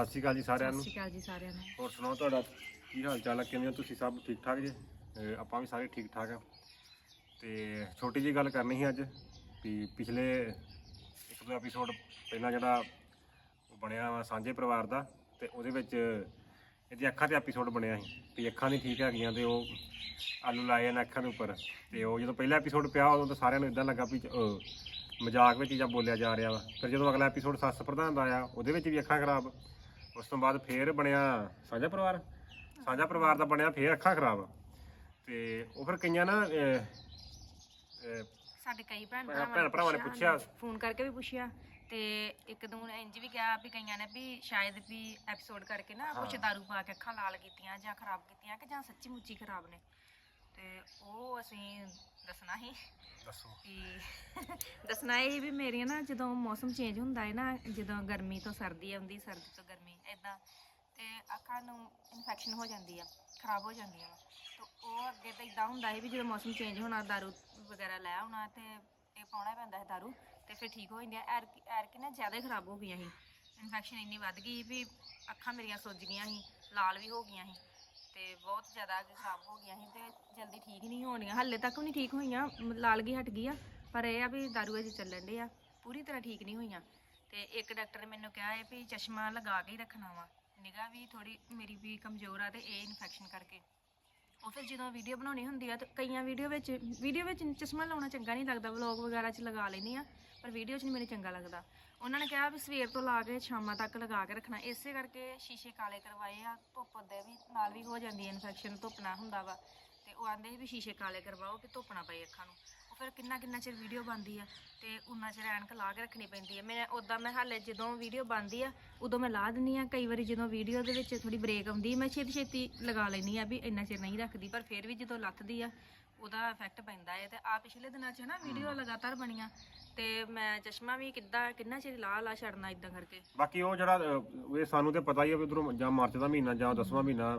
ਸਤਿ ਸ਼੍ਰੀ ਅਕਾਲ ਜੀ ਸਾਰਿਆਂ ਸਤਿ ਨੂੰ ਸ਼੍ਰੀ ਅਕਾਲ ਜੀ ਸਾਰਿਆਂ ਨੂੰ। ਹੋਰ ਸੁਣਾਓ ਤੁਹਾਡਾ ਕੀ ਹਾਲ ਚਾਲ ਹੈ ਕਿਵੇਂ ਹੋ ਤੁਸੀਂ ਸਭ? ਠੀਕ ਠਾਕ ਜੀ? ਅਹ ਆਪਾਂ ਵੀ ਸਾਰੇ ਠੀਕ ਠਾਕ ਆ। ਤੇ ਛੋਟੀ ਜੀ ਗੱਲ ਕਰਨੀ ਸੀ ਅੱਜ ਵੀ ਪਿਛਲੇ ਇੱਕ ਦੋ ਐਪੀਸੋਡ ਪਹਿਲਾਂ ਜਿਹੜਾ ਉਹ ਬਣਿਆ ਵਾ ਸਾਂਝੇ ਪਰਿਵਾਰ ਦਾ ਤੇ ਉਹਦੇ ਵਿੱਚ ਇਹਦੀ ਅੱਖਾਂ ਤੇ ਐਪੀਸੋਡ ਬਣਿਆ ਸੀ ਵੀ ਅੱਖਾਂ ਨਹੀਂ ਠੀਕ ਹੈਗੀਆਂ ਤੇ ਉਹ ਆਲੂ ਲਾਏ ਨੇ ਅੱਖਾਂ ਦੇ ਉੱਪਰ ਤੇ ਉਹ ਜਦੋਂ ਪਹਿਲਾ ਐਪੀਸੋਡ ਪਿਆ ਉਦੋਂ ਤਾਂ ਸਾਰਿਆਂ ਨੂੰ ਇਦਾਂ ਲੱਗਾ ਵੀ ਅਹ, ਮਜ਼ਾਕ ਵਿੱਚ ਜਾਂ ਬੋਲਿਆ ਜਾ ਰਿਹਾ ਵਾ। ਫਿਰ ਜਦੋਂ ਅਗਲਾ ਐਪੀਸੋਡ ਸੱਸ ਪ੍ਰਧਾਨ ਦਾ ਆਇਆ ਉਹਦੇ ਵਿੱਚ ਵੀ ਅੱਖਾਂ ਖਰਾਬ। ਉਸ ਤੋਂ ਬਾਅਦ ਫੇਰ ਬਣਿਆ ਸਾਂਝਾ ਪਰਿਵਾਰ। ਸਾਂਝਾ ਪਰਿਵਾਰ ਦਾ ਬਣਿਆ ਫੇਰ ਅੱਖਾਂ ਖਰਾਬ। ਤੇ ਉਹ ਫਿਰ ਕਈਆਂ ਨਾ ਅਹ, ਅਹ, ਸਾਡੇ ਕਈ ਭੈਣ ਭੈਣ ਭਰਾਵਾਂ ਨੇ ਪੁੱਛਿਆ। ਫੋਨ ਕਰਕੇ ਵੀ ਪੁੱਛਿਆ। ਤੇ ਇੱਕ ਦੋ ਨੇ ਇੰਜ ਵੀ ਕਿਹਾ ਵੀ ਕਈਆਂ ਨੇ ਵੀ ਸ਼ਾਇਦ ਵੀ ਐਪੀਸੋਡ ਕਰਕੇ ਨਾ ਕੁਛ ਦਾਰੂ ਪਾ ਕੇ ਅੱਖਾਂ ਲਾਲ ਕੀਤੀਆਂ ਜਾਂ ਖਰਾਬ ਕੀਤੀਆਂ ਕਿ ਜਾਂ ਸੱਚੀ ਮੁੱਚੀ ਖਰਾਬ ਨੇ। ਤੇ ਉਹ ਅਸੀਂ ਦੱਸਣਾ ਹੀ ਦੱਸੋ। ਵੀ ਦੱਸਣਾ ਇਹ ਵੀ ਮੇਰੀਆਂ ਨਾ ਜਦੋਂ ਮੌਸਮ ਚੇਂਜ ਹੁੰਦਾ ਹੈ ਨਾ ਜਦੋਂ ਗਰਮੀ ਤੋਂ ਸਰਦੀ ਆਉਂਦੀ ਸਰਦੀ ਤੋਂ ਗਰਮੀ ਇਦਾਂ ਤੇ ਅੱਖਾਂ ਨੂੰ ਇਨਫੈਕਸ਼ਨ ਹੋ ਜਾਂਦੀ ਆ, ਖਰਾਬ ਹੋ ਜਾਂਦੀਆਂ ਵਾ। ਤੇ ਉਹ ਅੱਗੇ ਤਾਂ ਇਦਾਂ ਹੁੰਦਾ ਸੀ ਵੀ ਜਦੋਂ ਮੌਸਮ ਚੇਂਜ ਹੋਣਾ, ਦਾਰੂ ਵਗੈਰਾ ਲੈ ਆਉਣਾ ਤੇ ਇਹ ਪਾਉਣਾ ਪੈਂਦਾ ਹੈ ਦਾਰੂ ਤੇ ਫਿਰ ਠੀਕ ਹੋ ਜਾਂਦੀਆਂ। ਐਰ ਐਰ ਕਿ ਨਾ ਜ਼ਿਆਦਾ ਖਰਾਬ ਹੋ ਗਈਆਂ ਸੀ। ਇਨਫੈਕਸ਼ਨ ਇੰਨੀ ਵੱਧ ਗਈ ਵੀ ਅੱਖਾਂ ਮੇਰੀਆਂ ਸੁੱਜ ਗਈਆਂ ਸੀ, ਲਾਲ ਵੀ ਹੋ ਗਈਆਂ ਸੀ ਤੇ ਬਹੁਤ ਜ਼ਿਆਦਾ ਅੱਗੇ ਖਰਾਬ ਹੋ ਗਈਆਂ ਸੀ ਤੇ ਜਲਦੀ ਠੀਕ ਨਹੀਂ ਹੋਣੀਆਂ। ਹਾਲੇ ਤੱਕ ਵੀ ਨਹੀਂ ਠੀਕ ਹੋਈਆਂ, ਲਾਲ ਗਈ, ਹਟ ਗਈ ਆ। ਪਰ ਇਹ ਆ ਵੀ ਦਾਰੂ ਅਜੇ ਚੱਲਣ ਦੇ ਆ। ਪੂਰੀ ਤਰ੍ਹਾਂ ਠੀਕ ਨਹੀਂ ਹੋਈਆਂ। ਤੇ ਇੱਕ ਡਾਕਟਰ ਨੇ ਮੈਨੂੰ ਕਿਹਾ ਹੈ ਵੀ ਚਸ਼ਮਾ ਲਗਾ ਕੇ ਹੀ ਰੱਖਣਾ ਵਾ। ਨਿਗਾਹ ਵੀ ਥੋੜੀ ਮੇਰੀ ਵੀ ਕਮਜ਼ੋਰ ਆ ਤੇ ਇਹ ਇਨਫੈਕਸ਼ਨ ਕਰਕੇ। ਉਹ ਫਿਰ ਜਦੋਂ ਵੀਡੀਓ ਬਣਾਉਣੀ ਹੁੰਦੀ ਆ ਤੇ ਕਈਆਂ ਵੀਡੀਓ ਵਿੱਚ ਵੀਡੀਓ ਵਿੱਚ ਚਸ਼ਮਾ ਲਾਉਣਾ ਚੰਗਾ ਨਹੀਂ ਲੱਗਦਾ ਵਲੌਗ ਵਗੈਰਾ 'ਚ ਲਗਾ ਲੈਂਦੀ ਆ, ਪਰ ਵੀਡੀਓ 'ਚ ਨਹੀਂ ਮੈਨੂੰ ਚੰਗਾ ਲੱਗਦਾ। ਉਹਨਾਂ ਨੇ ਕਿਹਾ ਵੀ ਸਵੇਰ ਤੋਂ ਲਾ ਕੇ ਸ਼ਾਮਾਂ ਤੱਕ ਲਗਾ ਕੇ ਰੱਖਣਾ। ਇਸੇ ਕਰਕੇ ਸ਼ੀਸ਼ੇ ਕਾਲੇ ਕਰਵਾਏ ਆ, ਧੁੱਪ ਦੇ ਵੀ ਨਾਲ ਵੀ ਹੋ ਜਾਂਦੀ ਹੈ ਇਨਫੈਕਸ਼ਨ ਧੁੱਪ ਨਾ ਹੁੰਦਾ ਵਾ। ਤੇ ਉਹ ਆਂਦੇ ਸੀ ਵੀ ਸ਼ੀਸ਼ੇ ਕਾਲੇ ਕਰਵਾਓ ਕਿ ਧੁੱਪ ਨਾ ਪਏ ਅੱਖਾਂ ਨੂੰ। ਫਿਰ ਕਿੰਨਾ ਕਿੰਨਾ ਚਿਰ ਵੀਡੀਓ ਬਣਦੀ ਆ ਤੇ ਉਨਾ ਚਿਰ ਐਨਕ ਲਾ ਕੇ ਰੱਖਣੀ ਪੈਂਦੀ ਆ। ਮੈਂ ਉਦਾਂ ਮੈਂ ਹਾਲੇ ਜਦੋਂ ਵੀਡੀਓ ਬਣਦੀ ਆ ਉਦੋਂ ਮੈਂ ਲਾ ਦਿੰਦੀ ਆ। ਕਈ ਵਾਰੀ ਜਦੋਂ ਵੀਡੀਓ ਦੇ ਵਿੱਚ ਥੋੜੀ ਬ੍ਰੇਕ ਆਉਂਦੀ ਮੈਂ ਛੇਤੀ ਛੇਤੀ ਲਗਾ ਲੈਂਦੀ ਆ ਵੀ ਇੰਨਾ ਚਿਰ ਨਹੀਂ ਰੱਖਦੀ ਪਰ ਫਿਰ ਵੀ ਜਦੋਂ ਲੱਥਦੀ ਆ ਉਹਦਾ ਇਫੈਕਟ ਪੈਂਦਾ ਹੈ ਤੇ ਆ ਪਿਛਲੇ ਦਿਨਾਂ 'ਚ ਨਾ ਵੀਡੀਓ ਲਗਾਤਾਰ ਬਣੀਆਂ। ਤੇ ਮੈਂ ਚਸ਼ਮਾ ਵੀ ਕਿੱਦਾਂ ਕਿੰਨਾ ਚਿਰ ਲਾ ਲਾ ਛੱਡਣਾ ਇਦਾਂ ਕਰਕੇ। ਬਾਕੀ ਉਹ ਜਿਹੜਾ ਅਹ, ਇਹ ਸਾਨੂੰ ਤੇ ਪਤਾ ਹੀ ਆ ਵੀ ਉਧਰੋਂ ਜਾਂ ਮਾਰਚ ਦਾ ਮਹੀਨਾ ਜਾਂ 10ਵਾਂ ਮਹੀਨਾ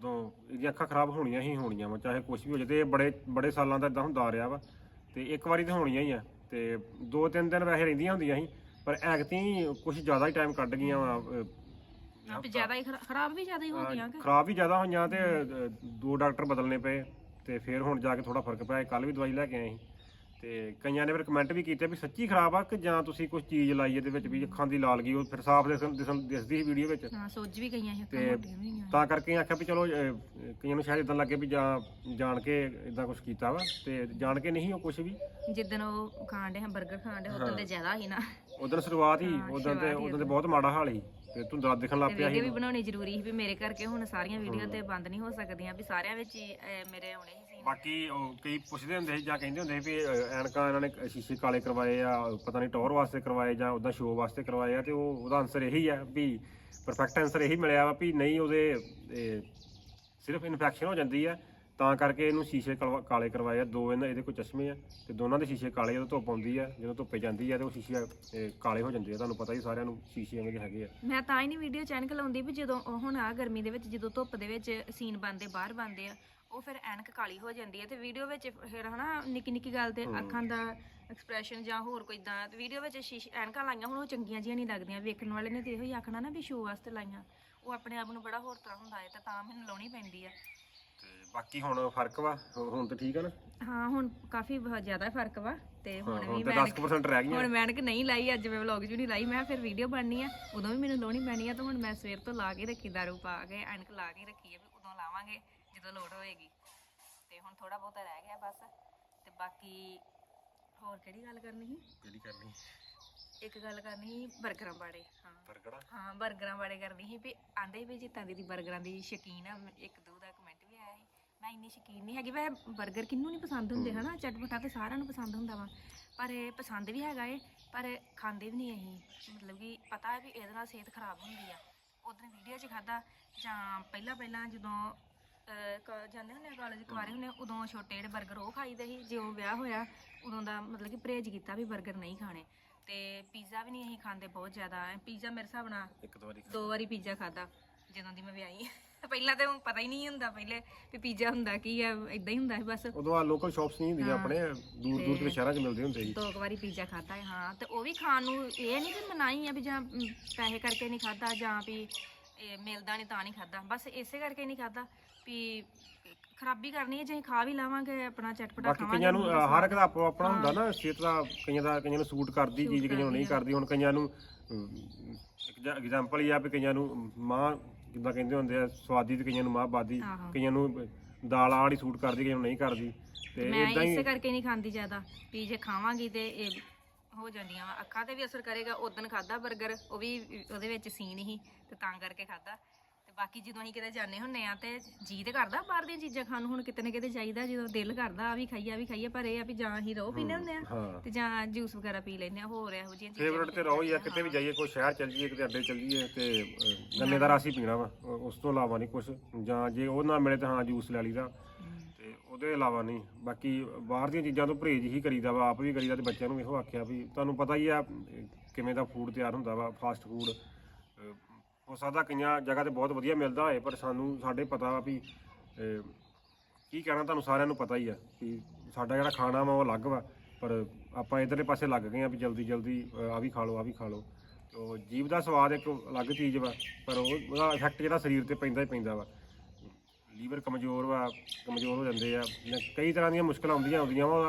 ਉਦੋਂ ਇਹਦੀਆਂ ਅੱਖਾਂ ਖਰਾਬ ਹੋਣੀਆਂ ਹੀ ਹੋਣੀਆਂ ਵਾ ਚਾਹੇ ਕੁਝ ਵੀ ਹੋ ਜਾਏ ਤੇ ਇਹ ਬੜੇ ਬੜੇ ਸਾਲਾਂ ਦਾ ਇਦਾਂ ਹੁੰਦਾ ਆ ਰਿਹਾ ਵਾ। ਤੇ ਇੱਕ ਵਾਰੀ ਤੇ ਹੋਣੀਆਂ ਹੀ ਆ ਤੇ ਦੋ ਤਿੰਨ ਦਿਨ ਵੈਸੇ ਰਹਿੰਦੀਆਂ ਹੁੰਦੀਆਂ ਸੀ ਪਰ ਐਗਤੀ ਕੁਝ ਜ਼ਿਆਦਾ ਹੀ ਟਾਈਮ ਕੱਢ ਗਈਆਂ ਵਾ ਅਹ, ਆਪ ਜ਼ਿਆਦਾ ਹੀ ਖਰਾ- ਖਰਾਬ ਵੀ ਜ਼ਿਆਦਾ ਹੀ ਹੋ ਗਈਆਂ ਕਿ? ਖਰਾਬ ਵੀ ਜ਼ਿਆਦਾ ਹੋਈਆਂ ਤੇ ਦੋ ਡਾਕਟਰ ਬਦਲਨੇ ਪਏ ਤੇ ਫਿਰ ਹੁਣ ਜਾ ਕੇ ਥੋੜਾ ਫ਼ਰਕ ਪਿਆ ਕੱਲ ਵੀ ਦਵਾਈ ਲੈ ਕੇ ਆਏ ਸੀ। ਤੇ ਕਈਆਂ ਨੇ ਫਿਰ ਕਮੈਂਟ ਵੀ ਕੀਤੇ ਵੀ ਸੱਚੀ ਖਰਾਬ ਆ ਕਿ ਜਾਂ ਤੁਸੀਂ ਕੁਝ ਚੀਜ਼ ਲਾਈ ਇਹਦੇ ਵਿੱਚ ਵੀ ਅੱਖਾਂ ਦੀ ਲਾਲ ਗਈ ਉਹ ਫਿਰ ਸਾਫ਼ ਦਿਸਣ ਦਿਸਣ- ਦਿਸਦੀ ਸੀ ਵੀਡੀਓ ਵਿੱਚ। ਹਾਂ ਸੁੱਜ ਵੀ ਗਈਆਂ ਸੀ ਅੱਖਾਂ ਤੇ ਮੋਟੀਆਂ ਵੀ ਗਈਆਂ। ਤਾਂ ਕਰਕੇ ਆਖਿਆ ਵੀ ਚਲੋ ਅਹ, ਕਈਆਂ ਨੂੰ ਸ਼ਾਇਦ ਇਦਾਂ ਲੱਗੇ ਵੀ ਜਾਂ ਜਾਣ ਕੇ ਇਦਾਂ ਕੁਝ ਕੀਤਾ ਵਾ ਤੇ ਜਾਣ ਕੇ ਨਹੀਂ ਉਹ ਕੁਝ ਵੀ। ਜਿੱਦਣ ਉਹ ਖਾਣ ਦੇ 버ਗਰ ਖਾਣ ਦੇ ਉਦੋਂ ਤੇ ਜ਼ਿਆਦਾ ਹੀ ਨਾ। ਉਦੋਂ ਸ਼ੁਰੂਆਤ ਹੀ ਹਾਂ, ਉਦੋਂ ਤੇ ਸ਼ੁਰੂਆਤ ਹੀ ਉਦੋਂ ਤੇ ਬਹੁਤ ਮਾੜਾ ਹਾਲ ਸੀ। ਤੇ ਧੁੰਦਲਾ ਦਿਖਣ ਲੱਗ ਪਿਆ ਵੀਡੀਓ ਸੀ ਵੀ ਬਣਾਉਣੀ ਜ਼ਰੂਰੀ ਸੀ ਵੀ ਮੇਰੇ ਕਰਕੇ ਹੁਣ ਸਾਰੀਆਂ ਵੀਡੀਓ ਤੇ ਬੰਦ ਨਹੀਂ ਹੋ ਸਕਦੀਆਂ ਵੀ ਸਾਰਿਆਂ ਵਿੱਚ ਹੀ ਅਹ, ਮੇਰੇ ਆਉਣੇ ਹੀ ਸੀ ਬਾਕੀ ਉਹ ਕਈ ਪੁੱਛਦੇ ਹੁੰਦੇ ਸੀ ਜਾਂ ਕਹਿੰਦੇ ਹੁੰਦੇ ਸੀ ਵੀ ਅਹ, ਐਨਕਾਂ ਇਹਨਾਂ ਨੇ ਸ਼ੀਸ਼ੇ ਕਾਲੇ ਕਰਵਾਏ ਆ ਪਤਾ ਨਹੀਂ ਟੌਰ ਵਾਸਤੇ ਕਰਵਾਏ ਜਾਂ ਉਹਦਾ ਸ਼ੋਅ ਵਾਸਤੇ ਕਰਵਾਏ ਆ ਤੇ ਉਹ ਉਹਦਾ ਆਨਸਰ ਇਹੀ ਆ ਵੀ ਪਰਫੈਕਟ ਆਨਸਰ ਇਹੀ ਮਿਲਿਆ ਵਾ ਵੀ ਨਹੀਂ ਉਹਦੇ ਇਹ, ਸਿਰਫ ਇਨਫੈਕਸ਼ਨ ਹੋ ਜਾਂਦੀ ਆ। ਤਾਂ ਕਰਕੇ ਇਹਨੂੰ ਸ਼ੀਸ਼ੇ ਕਲਵਾ- ਕਾਲੇ ਕਰਵਾਏ ਆ। ਦੋ ਇਹਨਾਂ ਇਹਦੇ ਕੋਲ ਚਸ਼ਮੇ ਆ ਤੇ ਦੋਨਾਂ ਦੇ ਸ਼ੀਸ਼ੇ ਕਾਲੇ ਜਦੋਂ ਧੁੱਪ ਆਉਂਦੀ ਆ ਜਦੋਂ ਧੁੱਪੇ ਜਾਂਦੀ ਆ ਤੇ ਉਹ ਸ਼ੀਸ਼ੇ ਇਹ, ਕਾਲੇ ਹੋ ਜਾਂਦੇ ਆ। ਤੁਹਾਨੂੰ ਪਤਾ ਹੀ ਸਾਰਿਆਂ ਨੂੰ ਸ਼ੀਸ਼ੇ ਐਵੇਂ ਦੇ ਹੈਗੇ ਆ। ਮੈਂ ਤਾਂ ਹੀ ਨਹੀਂ ਵੀਡੀਓ ਚੈਨਲ ਲਾਉਂਦੀ ਵੀ ਜਦੋਂ ਉਹ ਹੁਣ ਆ ਗਰਮੀ ਦੇ ਵਿੱਚ ਜਦੋਂ ਧੁੱਪ ਦੇ ਵਿੱਚ ਸੀਨ ਬੰਦੇ ਬਾਹਰ ਬੰਦੇ ਆ ਉਹ ਫਿਰ ਐਨਕ ਕਾਲੀ ਹੋ ਜਾਂਦੀ ਹੈ ਤੇ ਵੀਡੀਓ ਵਿੱਚ ਫਿਰ ਹਨਾ ਨਿੱਕੀ ਨਿੱਕੀ ਗੱਲ ਤੇ ਅੱਖਾਂ ਦਾ ਐਕਸਪ੍ਰੈਸ਼ਨ ਜਾਂ ਹੋਰ ਕੋਈ ਇਦਾਂ ਤੇ ਵੀਡੀਓ ਵਿੱਚ ਸ਼ੀਸ਼ ਐਨਕਾਂ ਲਾਈਆਂ ਹੁਣ ਉਹ ਚੰਗੀਆਂ ਜੀਆਂ ਨਹੀਂ ਲੱਗਦੀਆਂ। ਵੇਖਣ ਵਾਲੇ ਨੇ ਤੇ ਇਹੋ ਹੀ ਆਖਣਾ ਨਾ ਵੀ ਸ਼ੋਅ ਵਾਸਤੇ ਲਾਈਆਂ। ਉਹ ਆਪਣੇ ਆਪ ਨੂੰ ਬੜਾ ਹੋਰ ਤਰ੍ਹਾਂ ਹੁੰਦਾ ਹੈ ਤੇ ਤਾਂ ਮੈਨੂੰ ਲਾਉਣੀ ਪੈਂਦੀ ਆ। ਬਾਕੀ ਹੁਣ ਫ਼ਰਕ ਵਾ ਹੁਣ ਤਾਂ ਠੀਕ ਆ ਨਾ? ਹਾਂ ਹੁਣ ਕਾਫੀ ਬਹੁਤ ਜ਼ਿਆਦਾ ਫ਼ਰਕ ਵਾ ਤੇ ਹੁਣ ਵੀ ਹੁਣ ਤਾਂ 10% ਰਹਿ ਗਈਆਂ। ਹੁਣ ਮੈਨਕ ਨਹੀਂ ਲਾਈ ਅੱਜ ਮੈਂ ਵਲੌਗ 'ਚ ਨਹੀਂ ਲਾਈ ਮੈਂ ਫਿਰ ਵੀਡੀਓ ਬਣਨੀ ਆ ਉਦੋਂ ਵੀ ਮੈਨੂੰ ਲਾਉਣੀ ਪੈਣੀ ਆ ਤਾਂ ਹੁਣ ਮੈਂ ਸਵੇਰ ਤੋਂ ਲਾ ਕੇ ਰੱਖੀ ਦਾਰੂ ਪਾ ਕੇ ਐਨਕ ਲਾ ਕੇ ਰੱਖੀ ਆ ਵੀ ਉਦੋਂ ਲਾਵਾਂਗੇ ਜਦੋਂ ਲੋੜ ਹੋਏਗੀ। ਤੇ ਹੁਣ ਥੋੜਾ ਬਹੁਤਾ ਰਹਿ ਗਿਆ ਬਸ ਤੇ ਬਾਕੀ ਹੋਰ ਕਿਹੜੀ ਗੱਲ ਕਰਨੀ ਸੀ? ਕਿਹੜੀ ਕਰਨੀ ਇੱਕ ਗੱਲ ਕਰਨੀ ਸੀ ਬਰਗਰਾਂ ਬਾਰੇ ਹਾਂ। ਫਰਕੜਾ ਹਾਂ ਬਰਗਰਾਂ ਬਾਰੇ ਕਰਨੀ ਸੀ ਵੀ ਆਂਦੇ ਵੀ ਜਿੱਤਾਂ ਦੀ ਬਰਗਰਾਂ ਦੀ ਸ਼ੌਕੀਨ ਆ ਇੱਕ ਦੋ ਦਾ ਮੈਂ ਇੰਨੀ ਸ਼ਕੀਨ ਨਹੀਂ ਹੈਗੀ ਵੈ ਬਰਗਰ ਕਿੰਨੂੰ ਨਹੀਂ ਪਸੰਦ ਹੁੰਦੇ ਹਨਾ? ਚਟਪਟਾ ਤਾਂ ਸਾਰਿਆਂ ਨੂੰ ਪਸੰਦ ਹੁੰਦਾ ਵਾ। ਪਰ ਇਹ ਪਸੰਦ ਵੀ ਹੈਗਾ ਏ ਪਰ ਖਾਂਦੇ ਵੀ ਨਹੀਂ ਅਸੀਂ। ਮਤਲਬ ਕਿ ਪਤਾ ਹੈ ਵੀ ਇਹਦੇ ਨਾਲ ਸਿਹਤ ਖਰਾਬ ਹੁੰਦੀ ਆ। ਉਦੋਂ ਵੀਡੀਓ 'ਚ ਖਾਦਾ ਜਾਂ ਪਹਿਲਾਂ ਪਹਿਲਾਂ ਜਦੋਂ ਕ- ਜਾਂਦੇ ਹੁੰਦੇ ਕਾਲਜ ਕੁਆਰੇ ਹੁੰਦੇ ਉਦੋਂ ਛੋਟੇ ਜਿਹੜੇ ਬਰਗਰ ਉਹ ਖਾਈਦੇ ਸੀ ਜੇ ਉਹ ਵਿਆਹ ਹੋਇਆ ਉਦੋਂ ਦਾ ਮਤਲਬ ਕਿ ਪਰਹੇਜ ਕੀਤਾ ਵੀ ਬਰਗਰ ਨਹੀਂ ਖਾਣੇ। ਤੇ ਪੀਜ਼ਾ ਵੀ ਨਹੀਂ ਅਸੀਂ ਖਾਂਦੇ ਬਹੁਤ ਜ਼ਿਆਦਾ। ਪੀਜ਼ਾ ਮੇਰੇ ਹਿਸਾਬ ਨਾਲ ਇੱਕ ਦੋ ਵਾਰੀ ਦੋ ਵਾਰੀ ਪੀਜ਼ਾ ਖਾਦਾ ਜਦੋਂ ਦੀ ਮੈਂ ਵਿਆਹੀ ਹਾਂ ਪਹਿਲਾਂ ਤੇ ਪਤਾ ਹੀ ਨਹੀਂ ਹੁੰਦਾ ਪਹਿਲੇ ਵੀ ਪੀਜ਼ਾ ਹੁੰਦਾ ਕੀ ਆ ਇਦਾਂ ਹੀ ਹੁੰਦਾ ਸੀ ਬਸ। ਉਦੋਂ ਆ ਲੋਕਲ ਸ਼ਾਪਸ ਨਹੀਂ ਹੁੰਦੀਆਂ ਆਪਣੇ ਦੂਰ ਦੂਰ ਦੇ ਸ਼ਹਿਰਾਂ 'ਚ ਮਿਲਦੇ ਹੁੰਦੇ ਸੀ। ਦੋ ਕੁ ਵਾਰੀ ਪੀਜ਼ਾ ਖਾਦਾ ਹੈ ਹਾਂ। ਤੇ ਉਹ ਵੀ ਖਾਣ ਨੂੰ ਇਹ ਨਹੀਂ ਕਿ ਮਨਾਈ ਆ ਵੀ ਜਾਂ ਪੈਸੇ ਕਰਕੇ ਨਹੀਂ ਖਾਦਾ ਜਾਂ ਵੀ ਇਹ ਮਿਲਦਾ ਨਹੀਂ ਤਾਂ ਨਹੀਂ ਖਾਦਾ ਬਸ ਇਸੇ ਕਰਕੇ ਨਹੀਂ ਖਾਦਾ ਵੀ ਖਰਾਬੀ ਕਰਨੀ ਹੈ ਜੇ ਅਸੀਂ ਖਾ ਵੀ ਲਾਵਾਂਗੇ ਆਪਣਾ ਚਟਪਟਾ ਬਾਕੀ ਕਈਆਂ ਨੂੰ ਅ, ਹਰ ਇੱਕ ਦਾ ਆਪੋ ਆਪਣਾ ਹੁੰਦਾ ਨਾ ਸਿਹਤ ਦਾ ਕਈਆਂ ਦਾ ਕਈਆਂ ਨੂੰ ਸੂਟ ਕਰਦੀ ਚੀਜ਼ ਕਈਆਂ ਨੂੰ ਨਹੀਂ ਕਰਦੀ ਹੁਣ ਕਈਆਂ ਨੂੰ ਐਗਜ਼ਾਮਪਲ ਹੀ ਆ ਵੀ ਕਈਆਂ ਨੂੰ ਮਾਂ ਜਿੱਦਾਂ ਕਹਿੰਦੇ ਹੁੰਦੇ ਆ ਸਵਾਦੀ ਤੇ ਕਈਆਂ ਨੂੰ ਮਾਂ ਬਾਦੀ ਆਹੋ। ਕਈਆਂ ਨੂੰ ਦਾਲ ਆੜੀ ਸੂਟ ਕਰਦੀ ਕਈਆਂ ਨੂੰ ਨਹੀਂ ਕਰਦੀ। ਤੇ ਮੈਂ ਇਦਾਂ ਹੀ ਇਸੇ ਕਰਕੇ ਨਹੀਂ ਖਾਂਦੀ ਜ਼ਿਆਦਾ ਵੀ ਜੇ ਖਾਵਾਂਗੀ ਤੇ ਇਹ ਹੋ ਜਾਂਦੀਆਂ ਵਾ। ਅੱਖਾਂ ਤੇ ਵੀ ਅਸਰ ਕਰੇਗਾ ਉਦੋਂ ਖਾਦਾ 버ਗਰ ਉਹ ਵੀ ਉਹਦੇ ਵਿੱਚ ਸੀਨ ਹੀ ਤੇ ਤਾਂ ਕਰਕੇ ਖਾਦਾ ਤੇ ਬਾਕੀ ਜਦੋਂ ਅਸੀਂ ਕਿਤੇ ਜਾਂਦੇ ਹੁੰਨੇ ਆ ਤੇ ਜੀ ਤੇ ਕਰਦਾ ਬਾਹਰ ਦੀਆਂ ਚੀਜ਼ਾਂ ਖਾਣ ਨੂੰ ਹੁਣ ਕਿਤੇ ਨਾ ਕਿਤੇ ਜਾਈਦਾ ਜਦੋਂ ਦਿਲ ਕਰਦਾ ਆ ਵੀ ਖਾਈਏ ਆ ਵੀ ਖਾਈਏ ਪਰ ਇਹ ਆ ਵੀ ਜਾਂ ਅਸੀਂ ਰੋ ਪੀਨੇ ਹੁੰਦੇ ਆ ਹਾਂ। ਤੇ ਜਾਂ ਜੂਸ ਵਗੈਰਾ ਪੀ ਲੈਂਦੇ ਆ ਹੋਰ ਇਹੋ ਜਿਹੀਆਂ ਚੀਜ਼ਾਂ ਫੇਵਰਟ ਤੇ ਰਹੋ ਹੀ ਆ ਕਿਤੇ ਵੀ ਜਾਈਏ ਕੋਈ ਸ਼ਹਿਰ ਚੱਲ ਜਾਈਏ ਕਿਤੇ ਅੱਡੇ ਚੱਲ ਜਾਈਏ ਤੇ ਗੰਨੇ ਦਾ ਰਸ ਹੀ ਪੀਣਾ ਵਾ ਉਸ ਤੋਂ ਇਲਾਵਾ ਨਹੀਂ ਕੁਝ ਜਾਂ ਜੇ ਉਹ ਨਾ ਮਿਲੇ ਤਾਂ ਹਾਂ ਜੂਸ ਲੈ ਲਈਦਾ ਤੇ ਉਹਦੇ ਇਲਾਵਾ ਨਹੀਂ ਬਾਕੀ ਬਾਹਰ ਦੀਆਂ ਚੀਜ਼ਾਂ ਤੋਂ ਪਰਹੇਜ਼ ਹੀ ਕਰੀਦਾ ਵਾ ਆਪ ਵੀ ਕਰੀਦਾ ਤੇ ਬੱਚਿਆਂ ਨੂੰ ਇਹੋ ਆਖਿਆ ਵੀ ਤੁਹਾਨੂੰ ਪਤਾ ਹੀ ਆ ਕਿਵੇਂ ਦਾ ਫੂਡ ਤਿਆਰ ਹੁੰਦਾ ਵਾ ਫਾਸਟ ਫੂਡ ਹੋ ਸਕਦਾ ਕਈਆਂ ਜਗ੍ਹਾ ਤੇ ਬਹੁਤ ਵਧੀਆ ਮਿਲਦਾ ਹੋਏ ਪਰ ਸਾਨੂੰ ਸਾਡੇ ਪਤਾ ਵਾ ਵੀ ਅ, ਕੀ ਕਹਿਣਾ ਤੁਹਾਨੂੰ ਸਾਰਿਆਂ ਨੂੰ ਪਤਾ ਹੀ ਆ ਕਿ ਸਾਡਾ ਜਿਹੜਾ ਖਾਣਾ ਵਾ ਉਹ ਅਲੱਗ ਵਾ ਪਰ ਆਪਾਂ ਇਧਰਲੇ ਪਾਸੇ ਲੱਗ ਗਏ ਆ ਵੀ ਜਲਦੀ ਜਲਦੀ ਅ, ਆ ਵੀ ਖਾ ਲਓ ਆ ਵੀ ਖਾ ਲਓ। ਉਹ ਜੀਭ ਦਾ ਸਵਾਦ ਇੱਕ ਅਲੱਗ ਚੀਜ਼ ਵਾ ਪਰ ਉਹ ਉਹਦਾ ਇਫੈਕਟ ਜਿਹੜਾ ਸਰੀਰ ਤੇ ਪੈਂਦਾ ਹੀ ਪੈਂਦਾ ਵਾ। ਲੀਵਰ ਕਮਜ਼ੋਰ ਵਾ ਕਮਜ਼ੋਰ ਹੋ ਜਾਂਦੇ ਆ ਜਾਂ ਕਈ ਤਰ੍ਹਾਂ ਦੀਆਂ ਮੁਸ਼ਕਲਾਂ ਆਉਂਦੀਆਂ ਆਉਂਦੀਆਂ ਵਾ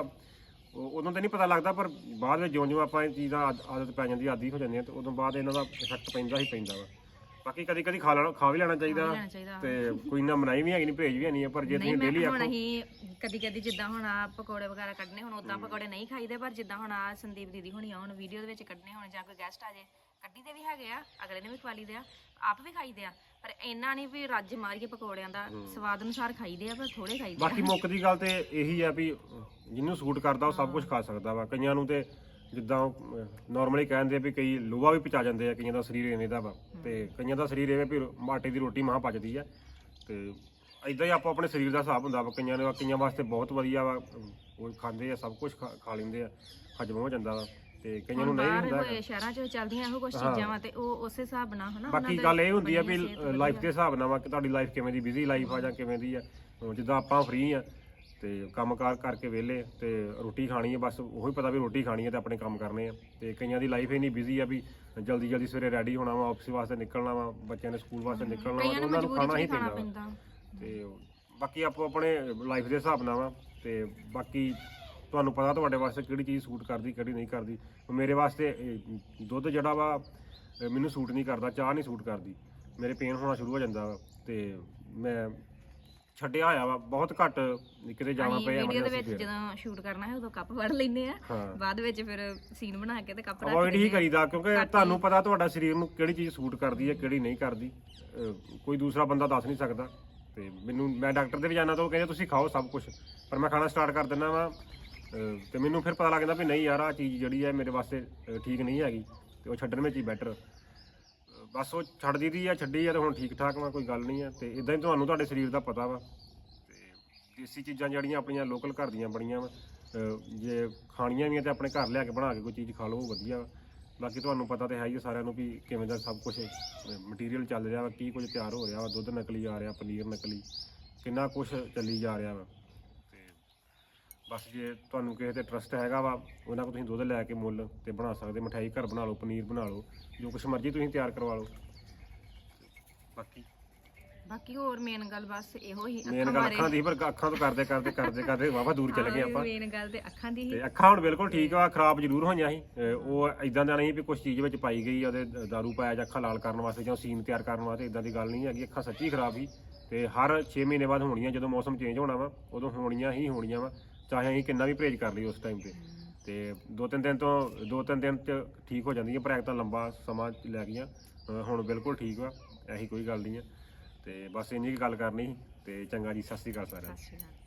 ਉਹ- ਉਦੋਂ ਤਾਂ ਨਹੀਂ ਪਤਾ ਲੱਗਦਾ ਪਰ ਬਾਅਦ ਵਿੱਚ ਜਿਉਂ ਜਿਉਂ ਆਪਾਂ ਇਹ ਚੀਜ਼ ਦਾ ਆਦ- ਆਦਤ ਪੈ ਜਾਂਦੀ ਆਦੀ ਹੋ ਜਾਂਦੀ ਹੈ ਤੇ ਉਦੋਂ ਬਾਅਦ ਇਹਨਾਂ ਦਾ ਇਫੈਕਟ ਪੈਂਦਾ ਹੀ ਪੈਂਦਾ ਵਾ। ਬਾਕੀ ਕਦੀ ਕਦੀ ਖਾ ਲੈਣਾ ਖਾ ਵੀ ਲੈਣਾ ਚਾਹੀਦਾ। ਲੈਣਾ ਚਾਹੀਦਾ। ਤੇ ਕੋਈ ਨਾ ਮਨਾਈ ਵੀ ਹੈਗੀ ਨਹੀਂ ਭੇਜ ਵੀ ਨਹੀਂ ਪਰ ਜੇ ਨਹੀਂ ਤੁਸੀਂ ਮੈਂ ਡੇਲੀ ਹੁਣ ਅਸੀਂ ਕਦੀ ਕਦੀ ਜਿੱਦਾਂ ਹੁਣ ਆ ਪਕੌੜੇ ਵਗੈਰਾ ਕੱਢਨੇ ਹੁਣ ਉਦਾਂ ਪਕੌੜੇ ਨਹੀਂ ਖਾਈਦੇ ਪਰ ਜਿੱਦਾਂ ਹੁਣ ਆ ਸੰਦੀਪ ਦੀਦੀ ਹੁਣੀ ਆਉਣ ਵੀਡੀਓ ਦੇ ਵਿੱਚ ਕੱਢਨੇ ਹੁਣ ਜਾਂ ਕੋਈ ਗੈਸਟ ਆ ਜੇ ਕੱਢੀ ਦੇ ਵੀ ਹੈਗੇ ਆ ਅਗਲੇ ਨੇ ਵੀ ਖਵਾ ਲਈਦੇ ਆ ਆਪ ਵੀ ਖਾਈਦੇ ਆ ਪਰ ਇੰਨਾ ਨਹੀਂ ਵੀ ਰੱਜ ਮਾਰੀਏ ਪਕੌੜਿਆਂ ਦਾ ਸਵਾਦ ਅਨੁਸਾਰ ਖਾਈਦੇ ਆ ਪਰ ਥੋੜੇ ਖਾਈਦੇ ਆ। ਬਾਕੀ ਮੁੱਕ ਦੀ ਗੱਲ ਤੇ ਇਹੀ ਆ ਵੀ ਜਿਹਨੂੰ ਸੂਟ ਕਰਦਾ ਉਹ ਸਭ ਕੁਝ ਖਾ ਸਕਦਾ ਵਾ ਕਈਆਂ ਨੂੰ ਤੇ ਜਿੱਦਾਂ ਨਾਰਮਲੀ ਕਹਿੰਦੇ ਆ ਵੀ ਕਈ ਲੋਹਾ ਵੀ ਪਚਾ ਜਾਂਦੇ ਆ ਕਈਆਂ ਦਾ ਸਰੀਰ ਐਵੇਂ ਦਾ ਵਾ। ਤੇ ਕਈਆਂ ਦਾ ਸਰੀਰ ਐਵੇਂ ਵੀ ਆਟੇ ਦੀ ਰੋਟੀ ਮਾਂ ਪਚਦੀ ਆ। ਤੇ ਇਦਾਂ ਹੀ ਆਪੋ ਆਪਣੇ ਸਰੀਰ ਦਾ ਹਿਸਾਬ ਹੁੰਦਾ ਵਾ। ਕਈਆਂ ਨੂੰ ਕਈਆਂ ਵਾਸਤੇ ਬਹੁਤ ਵਧੀਆ ਵਾ। ਉਹ ਖਾਂਦੇ ਆ ਸਭ ਕੁਝ ਖਾ ਲੈਂਦੇ ਆ ਹਜਮ ਹੋ ਜਾਂਦਾ ਵਾ। ਤੇ ਕਈਆਂ ਨੂੰ ਨਹੀਂ ਹੁੰਦਾ ਸ਼ਹਿਰਾਂ 'ਚ ਚੱਲਦੀਆਂ ਇਹੋ ਕੁਝ ਚੀਜ਼ਾਂ ਵਾ ਤੇ ਉਹ ਉਸੇ ਹਿਸਾਬ ਨਾਲ ਹਨਾ ਬਾਕੀ ਗੱਲ ਇਹ ਹੁੰਦੀ ਆ ਵੀ ਲਾਈਫ ਦੇ ਹਿਸਾਬ ਨਾਲ ਵਾ ਕਿ ਤੁਹਾਡੀ ਲਾਈਫ ਕਿਵੇਂ ਦੀ ਬਿਜ਼ੀ ਲਾਈਫ ਆ ਜਾਂ ਕਿਵੇਂ ਦੀ ਆ। ਜਿੱਦਾਂ ਆਪਾਂ ਫ੍ਰੀ ਆ ਤੇ ਕੰਮਕਾਰ ਕਰਕੇ ਵਿਹਲੇ ਤੇ ਰੋਟੀ ਖਾਣੀ ਆ ਬਸ ਉਹੀ ਪਤਾ ਵੀ ਰੋਟੀ ਖਾਣੀ ਆ ਤੇ ਆਪਣੇ ਕੰਮ ਕਰਨੇ ਆ। ਤੇ ਕਈਆਂ ਦੀ ਲਾਈਫ ਇੰਨੀ ਬਿਜ਼ੀ ਆ ਵੀ ਜਲਦੀ ਜਲਦੀ ਸਵੇਰੇ ਰੈਡੀ ਹੋਣਾ ਵਾ ਆਫਿਸ ਵਾਸਤੇ ਨਿਕਲਣਾ ਵਾ ਬੱਚਿਆਂ ਨੇ ਸਕੂਲ ਵਾਸਤੇ ਨਿਕਲਣਾ ਵਾ ਉਹਨਾਂ ਨੂੰ ਖਾਣਾ ਹੀ ਪੈਂਦਾ। ਤੇ ਬਾਕੀ ਆਪੋ ਆਪਣੇ ਲਾਈਫ ਦੇ ਹਿਸਾਬ ਨਾਲ ਵਾ ਤੇ ਬਾਕੀ ਤੁਹਾਨੂੰ ਪਤਾ ਤੁਹਾਡੇ ਵਾਸਤੇ ਕਿਹੜੀ ਚੀਜ਼ ਸੂਟ ਕਰਦੀ ਕਿਹੜੀ ਨਹੀਂ ਕਰਦੀ। ਮੇਰੇ ਵਾਸਤੇ ਦੁੱਧ ਜਿਹੜਾ ਵਾ ਮੈਨੂੰ ਸੂਟ ਨਹੀਂ ਕਰਦਾ ਚਾਹ ਨਹੀਂ ਸੂਟ ਕਰਦੀ। ਮੇਰੇ ਪੇਨ ਹੋਣਾ ਸ਼ੁਰੂ ਹੋ ਜਾਂਦਾ ਤੇ ਮੈਂ ਛੱਡਿਆ ਹੋਇਆ ਵਾ ਬਹੁਤ ਘੱਟ ਕਿਤੇ ਜਾਣਾ ਅਸੀਂ ਪਿਆ ਵੀਡੀਓ ਦੇ ਵਿੱਚ। ਜਦੋਂ ਸ਼ੂਟ ਕਰਨਾ ਹੈ ਉਦੋਂ ਕੱਪ ਫੜ ਲੈਂਦੇ ਆ ਹਾਂ ਬਾਅਦ ਵਿੱਚ ਫਿਰ ਸੀਨ ਬਣਾ ਕੇ ਤੇ ਕੱਪ ਰੱਖ ਅਵੋਇਡ ਹੀ ਦਿੰਦੇ ਆ। ਕਰੀਦਾ ਕਿਉਂਕਿ ਘੱਟ ਹੀ। ਤੁਹਾਨੂੰ ਪਤਾ ਤੁਹਾਡਾ ਸਰੀਰ ਨੂੰ ਕਿਹੜੀ ਚੀਜ਼ ਸੂਟ ਕਰਦੀ ਹੈ ਕਿਹੜੀ ਨਹੀਂ ਕਰਦੀ ਅਹ ਕੋਈ ਦੂਸਰਾ ਬੰਦਾ ਦੱਸ ਨਹੀਂ ਸਕਦਾ ਤੇ ਮੈਨੂੰ ਮੈਂ ਡਾਕਟਰ ਦੇ ਵੀ ਜਾਣਾ ਤਾਂ ਉਹ ਕਹਿੰਦੇ ਤੁਸੀਂ ਖਾਓ ਸਭ ਕੁਝ ਪਰ ਮੈਂ ਖਾਣਾ ਸਟਾਰਟ ਕਰ ਦਿੰਦਾ ਵਾ ਤੇ ਮੈਨੂੰ ਫਿਰ ਪਤਾ ਲੱਗ ਜਾਂਦਾ ਵੀ ਨਹੀਂ ਯਾਰ ਆ ਚੀਜ਼ ਜਿਹੜੀ ਹੈ ਮੇਰੇ ਵਾਸਤੇ ਅਹ ਠੀਕ ਨਹੀਂ ਹੈਗੀ ਤੇ ਉਹ ਛੱਡਣ ਵਿੱਚ ਹੀ ਬੈਟਰ ਬਸ ਉਹ ਛੱਡ ਦਿੱਤੀ ਆ ਛੱਡੀ ਆ ਤੇ ਹੁਣ ਠੀਕ ਠਾਕ ਵਾ, ਕੋਈ ਗੱਲ ਨਹੀਂ ਆ। ਤੇ ਇਦਾਂ ਹੀ ਤੁਹਾਨੂੰ ਤੁਹਾਡੇ ਸਰੀਰ ਦਾ ਪਤਾ ਵਾ। ਤੇ ਦੇਸੀ ਚੀਜ਼ਾਂ ਜਿਹੜੀਆਂ ਆਪਣੀਆਂ ਲੋਕਲ ਘਰ ਦੀਆਂ ਬਣੀਆਂ ਵਾ ਜੇ ਖਾਣੀਆਂ ਵੀ ਆ ਤੇ ਆਪਣੇ ਘਰ ਲਿਆ ਕੇ ਬਣਾ ਕੇ ਕੋਈ ਚੀਜ਼ ਖਾ ਲਓ, ਉਹ ਵਧੀਆ ਵਾ। ਬਾਕੀ ਤੁਹਾਨੂੰ ਪਤਾ ਤੇ ਹੈ ਹੀ ਆ ਸਾਰਿਆਂ ਨੂੰ ਵੀ ਕਿਵੇਂ ਦਾ ਸਭ ਕੁਝ ਮਟੀਰੀਅਲ ਚੱਲ ਰਿਹਾ ਵਾ, ਕੀ ਕੁਝ ਤਿਆਰ ਹੋ ਰਿਹਾ ਵਾ, ਦੁੱਧ ਨਕਲੀ ਆ ਰਿਹਾ, ਪਨੀਰ ਨਕਲੀ, ਕਿੰਨਾ ਕੁਝ ਚੱਲੀ ਜਾ ਰਿਹਾ ਵਾ। ਤੇ ਬਸ ਜੇ ਤੁਹਾਨੂੰ ਕਿਸੇ ਤੇ ਟਰਸਟ ਹੈਗਾ ਵਾ, ਉਹਨਾਂ ਕੋਲ ਤੁਸੀਂ ਦੁੱਧ ਲੈ ਕੇ ਮੁੱਲ ਤੇ ਬਣਾ ਸਕਦੇ ਮਠਾਈ ਘਰ ਬਣਾ ਲਓ, ਪਨੀਰ ਬਣਾ ਲਓ। ਜੋ ਕੁਝ ਮਰਜ਼ੀ ਤੁਸੀਂ ਤਿਆਰ ਕਰਵਾ ਲਓ। ਬਾਕੀ ਬਾਕੀ ਹੋਰ ਮੇਨ ਗੱਲ ਬਸ ਇਹੋ ਹੀ ਮੇਨ ਗੱਲ ਅੱਖਾਂ ਦੀ ਪਰ ਅੱਖਾਂ ਤੋਂ ਕਰਦੇ ਕਰਦੇ ਕਰਦੇ ਕਰਦੇ ਵਾਵਾ ਦੂਰ ਚਲੇ ਗਏ ਆਪਾਂ। ਮੇਨ ਗੱਲ ਤੇ ਅੱਖਾਂ ਦੀ ਹੀ। ਤੇ ਅੱਖਾਂ ਹੁਣ ਬਿਲਕੁਲ ਠੀਕ ਆ ਖਰਾਬ ਜ਼ਰੂਰ ਹੋਈਆਂ ਸੀ। ਉਹ ਇਦਾਂ ਦਾ ਨਹੀਂ ਵੀ ਕੁਝ ਚੀਜ਼ ਵਿੱਚ ਪਾਈ ਗਈ ਆ ਉਹਦੇ ਦਾਰੂ ਪਾਇਆ ਜਾਂ ਅੱਖਾਂ ਲਾਲ ਕਰਨ ਵਾਸਤੇ ਜਾਂ ਸੀਨ ਤਿਆਰ ਕਰਨ ਵਾਸਤੇ ਇਦਾਂ ਦੀ ਗੱਲ ਨਹੀਂ ਹੈਗੀ। ਅੱਖਾਂ ਸੱਚੀ ਖਰਾਬ ਸੀ। ਤੇ ਹਰ 6 ਮਹੀਨੇ ਬਾਅਦ ਹੋਣੀਆਂ ਜਦੋਂ ਮੌਸਮ ਚੇਂਜ ਹੋਣਾ ਵਾ ਉਦੋਂ ਹੋਣੀਆਂ ਹੀ ਹੋਣੀਆਂ ਵਾ। ਚਾਹੇ ਅਸੀਂ ਕਿੰਨਾ ਵੀ ਪਰਹੇਜ਼ ਕਰ ਲਈ ਉਸ ਟਾਈਮ ਤੇ। ਤੇ ਦੋ ਤਿੰਨ ਦਿਨ ਤੋਂ ਦੋ ਤਿੰਨ ਦਿਨ ਚ ਠੀਕ ਹੋ ਜਾਂਦੀਆਂ ਪਰ ਇੱਕ ਤਾਂ ਲੰਬਾ ਸਮਾਂ ਲੈ ਗਈਆਂ। ਅਹ ਹੁਣ ਬਿਲਕੁਲ ਠੀਕ ਵਾ ਐਸੀ ਕੋਈ ਗੱਲ ਨਹੀਂ ਆ। ਤੇ ਬਸ ਇੰਨੀ ਕੁ ਗੱਲ ਕਰਨੀ ਸੀ, ਤੇ ਚੰਗਾ ਜੀ, ਸਤਿ ਸ਼੍ਰੀ ਅਕਾਲ ਸਾਰਿਆਂ ਨੂੰ। ਸਤਿ ਸ਼੍ਰੀ ਅਕਾਲ।